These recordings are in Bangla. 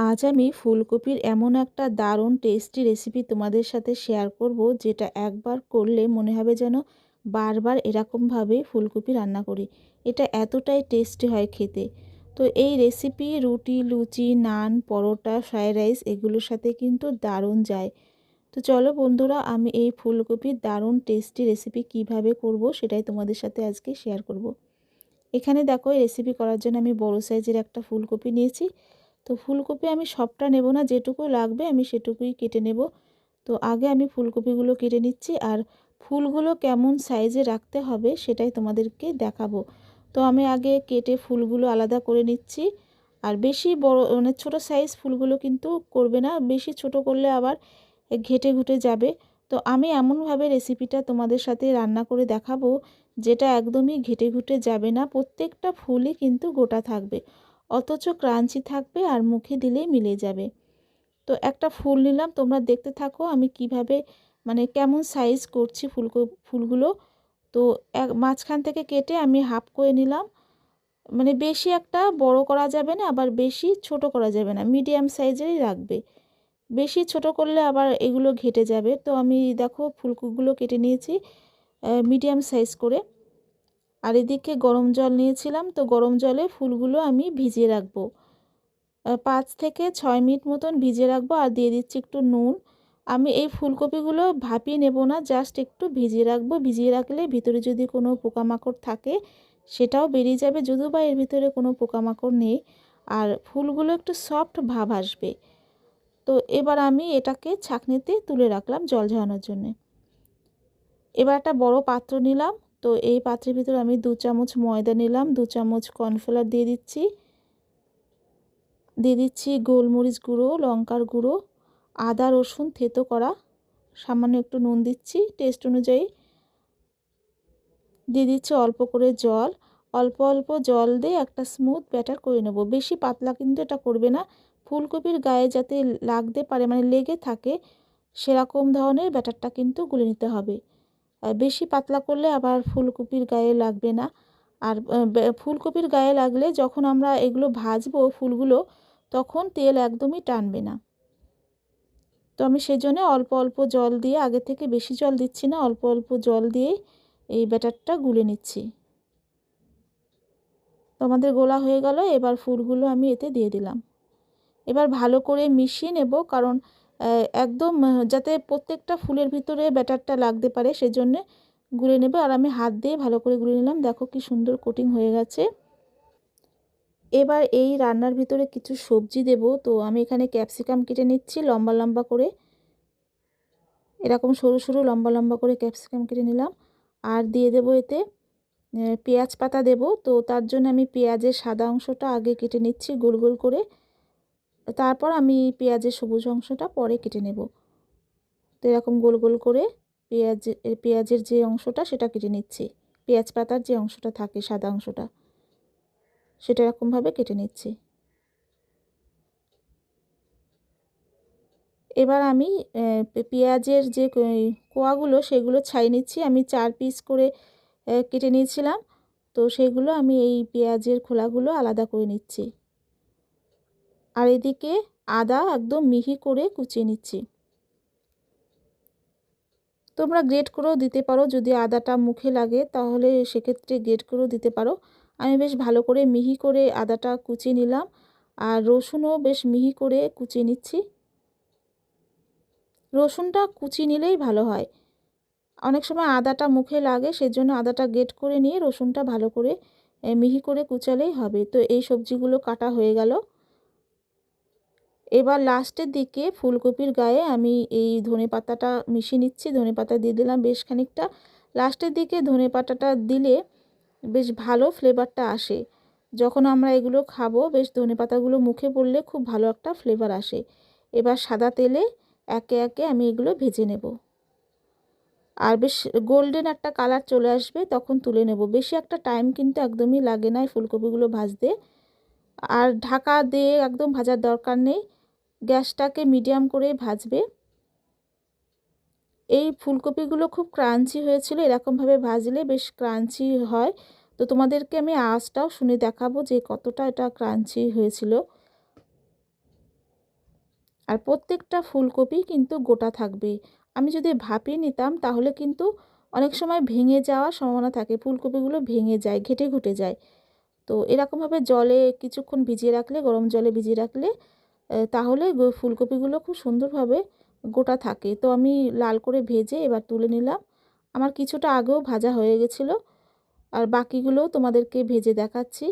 আজ আমি ফুলকপির এমন একটা দারুণ টেস্টি রেসিপি তোমাদের সাথে শেয়ার করব, যেটা একবার করলে মনে হবে যেন বারবার এরকমভাবে ফুলকপি রান্না করি। এটা এতটাই টেস্টি হয় খেতে। তো এই রেসিপি রুটি, লুচি, নান, পরোটা ফ্রায়েড রাইস এগুলোর সাথে কিন্তু দারুণ যায়। তো চলো বন্ধুরা, আমি এই ফুলকপির দারুণ টেস্টি রেসিপি কীভাবে করব সেটাই তোমাদের সাথে আজকে শেয়ার করব। এখানে দেখো, এই রেসিপি করার জন্য আমি বড় সাইজের একটা ফুলকপি নিয়েছি। তো ফুলকপি আমি সবটা নেব না যেটুকু লাগবে আমি সেটুকুই কেটে নেব। তো আগে আমি ফুলকপিগুলো কেটে নিচ্ছি আর ফুলগুলো কেমন সাইজে রাখতে হবে সেটাই তোমাদেরকে দেখাবো। তো আমি আগে কেটে ফুলগুলো আলাদা করে নিচ্ছি আর বেশি বড় মানে ছোটো সাইজ ফুলগুলো কিন্তু করবে না, বেশি ছোট করলে আবার ঘেটে ঘুটে যাবে। তো আমি এমনভাবে রেসিপিটা তোমাদের সাথে রান্না করে দেখাবো, যেটা একদমই ঘেটে ঘুটে যাবে না, প্রত্যেকটা ফুলই কিন্তু গোটা থাকবে। অথচ ক্রাঞ্চি থাকবে আর মুখে দিলেই মিলে যাবে। তো একটা ফুল নিলাম, তোমরা দেখতে থাকো আমি কীভাবে মানে কেমন সাইজ করছি ফুল ফুলগুলো। তো এক, মাঝখান থেকে কেটে আমি হাফ করে নিলাম। মানে বেশি একটা বড় করা যাবে না, আবার বেশি ছোট করা যাবে না মিডিয়াম সাইজেরই রাখবে। বেশি ছোট করলে আবার এগুলো ঘেটে যাবে। তো আমি দেখো ফুলকুগুলো কেটে নিয়েছি মিডিয়াম সাইজ করে। আর এদিকে গরম জল নিয়েছিলাম, তো গরম জলে ফুলগুলো আমি ভিজিয়ে রাখব। পাঁচ থেকে ছয় মিনিট মতন ভিজিয়ে রাখব আর দিয়ে দিচ্ছি একটু নুন। আমি এই ফুলকপিগুলো ভাপিয়ে নেব না, জাস্ট একটু ভিজিয়ে রাখব। ভিজিয়ে রাখলে ভিতরে যদি কোনো পোকামাকড় থাকে, সেটাও বেরিয়ে যাবে, যদিও বা এর ভিতরে কোনো পোকামাকড় নেই। আর ফুলগুলো একটু সফট ভাব আসবে। তো এবার আমি এটাকে ছাকনিতে তুলে রাখলাম জল ঝরানোর জন্যে। এবার একটা বড় পাত্র নিলাম তো এই পাত্রের ভিতরে আমি দু চামচ ময়দা নিলাম, দু চামচ কর্নফ্লাওয়ার দিয়ে দিচ্ছি। দিয়ে দিচ্ছি গোলমরিচ গুঁড়ো, লঙ্কার গুঁড়ো, আদা, রসুন, থেতো করা, সামান্য একটু নুন দিচ্ছি টেস্ট অনুযায়ী। দিয়ে দিচ্ছি অল্প করে জল, অল্প অল্প জল দিয়ে একটা স্মুথ ব্যাটার করে নেব। বেশি পাতলা কিন্তু এটা করবে না, ফুলকপির গায়ে যাতে লাগতে পারে মানে লেগে থাকে, সেরকম ধরনের ব্যাটারটা কিন্তু গুলে নিতে হবে। বেশি পাতলা করলে আবার ফুলকপির গায়ে লাগবে না। আর ফুলকপির গায়ে লাগলে যখন আমরা এগুলো ভাজবো ফুলগুলো, তখন তেল একদমই টানবে না। তো আমি সেই জন্য অল্প অল্প জল দিয়ে, আগে থেকে বেশি জল দিচ্ছি না, অল্প অল্প জল দিয়ে এই ব্যাটারটা গুলে নিচ্ছি। তো আমাদের গোলা হয়ে গেল, এবার ফুলগুলো আমি এতে দিয়ে দিলাম। এবার ভালো করে মিশিয়ে নেব, কারণ একদম যাতে প্রত্যেকটা ফুলের ভিতরে ব্যাটারটা লাগতে পারে, সেজন্য গুলে নেবে। আর আমি হাত দিয়ে ভালো করে গুলে নিলাম। দেখো কি সুন্দর কোটিং হয়ে গেছে। এবার এই রান্নার ভিতরে কিছু সবজি দেব। তো আমি এখানে ক্যাপসিকাম কেটে নিচ্ছি, লম্বা লম্বা করে। এরকম সরু সরু, লম্বা লম্বা করে ক্যাপসিকাম কেটে নিলাম। আর দিয়ে দেব এতে পেঁয়াজ পাতা দেব। তো তার জন্য আমি পেঁয়াজের সাদা অংশটা আগে কেটে নিচ্ছি গোল গোল করে। তারপর আমি পেঁয়াজের সবুজ অংশটা পরে কেটে নেব। তো এরকম গোল গোল করে পেঁয়াজ পেঁয়াজের যে অংশটা সেটা কেটে নিচ্ছি। পেঁয়াজ পাতার যে অংশটা থাকে, সাদা অংশটা, সেটা এরকমভাবে কেটে নিচ্ছি। এবার আমি পেঁয়াজের যে কোয়াগুলো সেগুলো ছাই নিচ্ছি। আমি চার পিস করে কেটে নিয়েছিলাম। তো সেগুলো আমি এই পেঁয়াজের খোলাগুলো আলাদা করে নিচ্ছি। আর এদিকে আদা একদম মিহি করে কুচিয়ে নিচ্ছি। তোমরা গ্রেট করেও দিতে পারো, যদি আদাটা মুখে লাগে, তাহলে সেক্ষেত্রে গ্রেট করেও দিতে পারো। আমি বেশ ভালো করে মিহি করে আদাটা কুচিয়ে নিলাম, আর রসুনও বেশ মিহি করে কুচিয়ে নিচ্ছি। রসুনটা কুচিয়ে নিলেই ভালো হয়। অনেক সময় আদাটা মুখে লাগে, সেজন্য আদাটা গেট করে নিয়ে রসুনটা ভালো করে মিহি করে কুচালেই হবে। তো এই সবজিগুলো কাটা হয়ে গেল। এবার লাস্টের দিকে ফুলকপির গায়ে আমি এই ধনে পাতাটা মিশিয়ে নিচ্ছি, ধনে পাতা দিয়ে দিলাম বেশ খানিকটা। লাস্টের দিকে ধনে পাতাটা দিলে বেশ ভালো ফ্লেভারটা আসে। যখন আমরা এগুলো খাব, বেশ ধনে পাতাগুলো মুখে পড়লে খুব ভালো একটা ফ্লেভার আসে। এবার সাদা তেলে একে একে আমি এগুলো ভেজে নেব। আর বেশ গোল্ডেন একটা কালার চলে আসবে, তখন তুলে নেব। বেশি একটা টাইম কিন্তু একদমই লাগে না এই ফুলকপিগুলো ভাজতে। আর ঢাকা দিয়ে একদম ভাজার দরকার নেই। গ্যাসটাকে মিডিয়াম করে ভাজবে। এই ফুলকপিগুলো খুব ক্রাঞ্চি হয়েছিল, এরকমভাবে ভাজলে বেশ ক্রাঞ্চি হয়। তো তোমাদেরকে আমি আঁচটাও শুনে দেখাবো যে কতটা এটা ক্রাঞ্চি হয়েছিল। আর প্রত্যেকটা ফুলকপি কিন্তু গোটা থাকবে। আমি যদি ভাপিয়ে নিতাম, তাহলে কিন্তু অনেক সময় ভেঙে যাওয়ার সম্ভাবনা থাকে, ফুলকপিগুলো ভেঙে যায়, ঘেটে ঘুটে যায়। তো এরকমভাবে জলে কিছুক্ষণ ভিজিয়ে রাখলে, গরম জলে ভিজিয়ে রাখলে তাহলে ফুলকপিগুলো খুব সুন্দরভাবে গোটা থাকে। তো আমি লাল করে ভেজে এবার তুলে নিলাম। আমার কিছুটা আগেও ভাজা হয়ে গেছিল। আর বাকিগুলোও তোমাদেরকে ভেজে দেখাচ্ছি।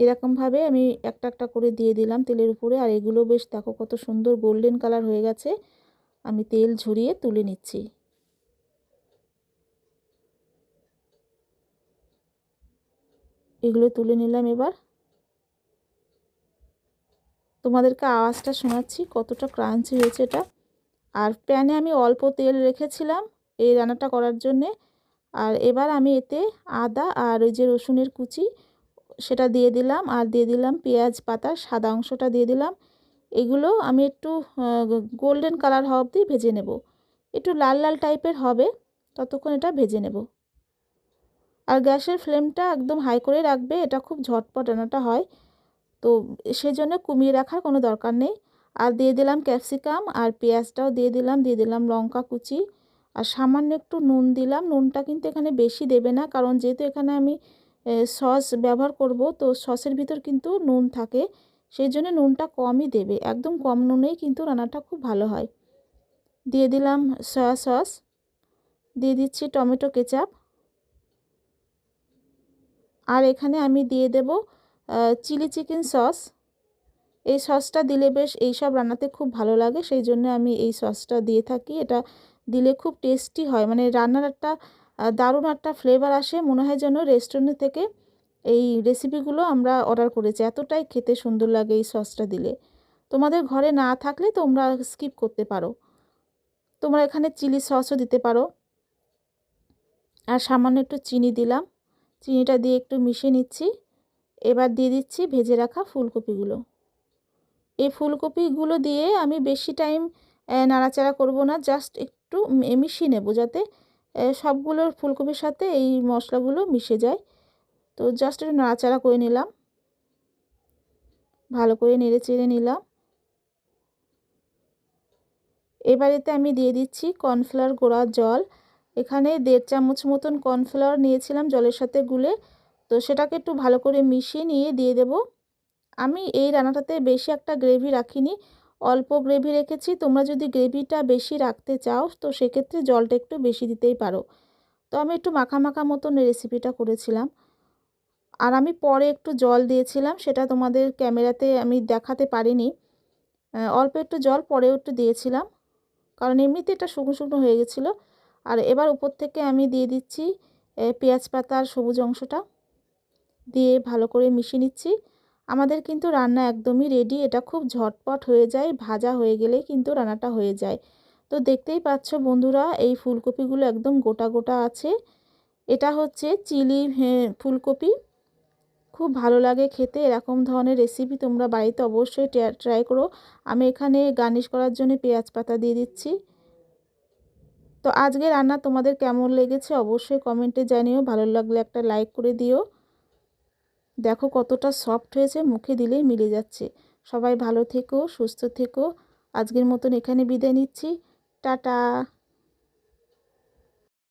এরকমভাবে আমি একটা একটা করে দিয়ে দিলাম তেলের উপরে। আর এগুলো বেশ দেখো কত সুন্দর গোল্ডেন কালার হয়ে গেছে। আমি তেল ঝরিয়ে তুলে নিচ্ছি। এগুলো তুলে নিলাম এবার। তোমাদেরকে আওয়াজটা শোনাচ্ছি, কতটা ক্রাঞ্চি হয়েছে এটা। আর প্যানে আমি অল্প তেল রেখেছিলাম এই রান্নাটা করার জন্যে। আর এবার আমি এতে আদা আর ওই যে রসুনের কুচি, সেটা দিয়ে দিলাম। আর দিয়ে দিলাম পেঁয়াজ পাতার সাদা অংশটা দিয়ে দিলাম। এগুলো আমি একটু গোল্ডেন কালার হওয়া অবধি ভেজে নেব। একটু লাল লাল টাইপের হবে, ততক্ষণ এটা ভেজে নেব। আর গ্যাসের ফ্লেমটা একদম হাই করে রাখবে, এটা খুব ঝটপট রান্নাটা হয়। তো সেজন্য কমিয়ে রাখার কোনো দরকার নেই। আর দিয়ে দিলাম ক্যাপসিকাম আর পেঁয়াজটাও দিয়ে দিলাম দিয়ে দিলাম লঙ্কা কুচি। আর সামান্য একটু নুন দিলাম, নুনটা কিন্তু এখানে বেশি দেবে না কারণ যেহেতু এখানে আমি সস ব্যবহার করব তো সসের ভিতর কিন্তু নুন থাকে সেই জন্য নুনটা কমই দেবে। একদম কম নুনেই কিন্তু রান্নাটা খুব ভালো হয়। দিয়ে দিলাম সয়া সস, দিয়ে দিচ্ছি টমেটো কেচাপ। আর এখানে আমি দিয়ে দেব চিলি চিকেন সস। এই সসটা দিলে বেশ এই সব রান্নাতে খুব ভালো লাগে, সেই জন্য আমি এই সসটা দিয়ে থাকি। এটা দিলে খুব টেস্টি হয় মানে রান্নার একটা দারুণ একটা ফ্লেভার আসে। মনে হয় যেন রেস্টুরেন্ট থেকে এই রেসিপিগুলো আমরা অর্ডার করেছি। এতটাই খেতে সুন্দর লাগে এই সসটা দিলে। তোমাদের ঘরে না থাকলে তোমরা স্কিপ করতে পারো। তোমরা এখানে চিলি সসও দিতে পারো। আর সামান্য একটু চিনি দিলাম। চিনিটা দিয়ে একটু মিশিয়ে নিচ্ছি। এবার দিয়ে দিচ্ছি ভেজে রাখা ফুলকপিগুলো। এই ফুলকপিগুলো দিয়ে আমি বেশি টাইম নাড়াচাড়া করব না, জাস্ট একটু মিশিয়ে নেব যাতে সবগুলো ফুলকপির সাথে এই মশলাগুলো মিশে যায়। তো জাস্ট একটু নাড়াচাড়া করে নিলাম। ভালো করে নেড়ে চেড়ে নিলাম। এবারেতে আমি দিয়ে দিচ্ছি কর্নফ্লাওয়ার গোড়া জল। এখানে দেড় চামচ মতন কর্নফ্লাওয়ার নিয়েছিলাম জলের সাথে গুলে। তো সেটাকে একটু ভালো করে মিশিয়ে নিয়ে দিয়ে দেব। আমি এই রান্নাটাতে বেশি একটা গ্রেভি রাখিনি, অল্প গ্রেভি রেখেছি। তোমরা যদি গ্রেভিটা বেশি রাখতে চাও, তো সেক্ষেত্রে জলটা একটু বেশি দিতেই পারো। তো আমি একটু মাখা মাখা মতন রেসিপিটা করেছিলাম। আর আমি পরে একটু জল দিয়েছিলাম, সেটা তোমাদের ক্যামেরাতে আমি দেখাতে পারিনি। অল্প একটু জল পরেও একটু দিয়েছিলাম, কারণ এমনিতে এটা শুকনো শুকনো হয়ে গেছিল। আর এবার উপর থেকে আমি দিয়ে দিচ্ছি পেঁয়াজ পাতার সবুজ অংশটা। দিয়ে ভালো করে মিশিয়ে নিচ্ছি। আমাদের কিন্তু রান্না একদমই রেডি এটা খুব ঝটপট হয়ে যায়, ভাজা হয়ে গেলে কিন্তু রান্নাটা হয়ে যায়। তো দেখতেই পাচ্ছ বন্ধুরা, এই ফুলকপিগুলো একদম গোটা গোটা আছে। এটা হচ্ছে চিলি ফুলকপি। খুব ভালো লাগে খেতে, এরকম ধরনের রেসিপি তোমরা বাড়িতে অবশ্যই ট্রাই করো। আমি এখানে গার্নিশ করার জন্য পেঁয়াজ পাতা দিয়ে দিচ্ছি। তো আজকে রান্না তোমাদের কেমন লেগেছে অবশ্যই কমেন্টে জানিও, ভালো লাগলে একটা লাইক করে দিও। দেখো কতটা সফট হয়েছে, মুখে দিলেই মিলে যাচ্ছে। সবাই ভালো থেকো, সুস্থ থেকো। আজকের মতন এখানে বিদায় নিচ্ছি। টাটা।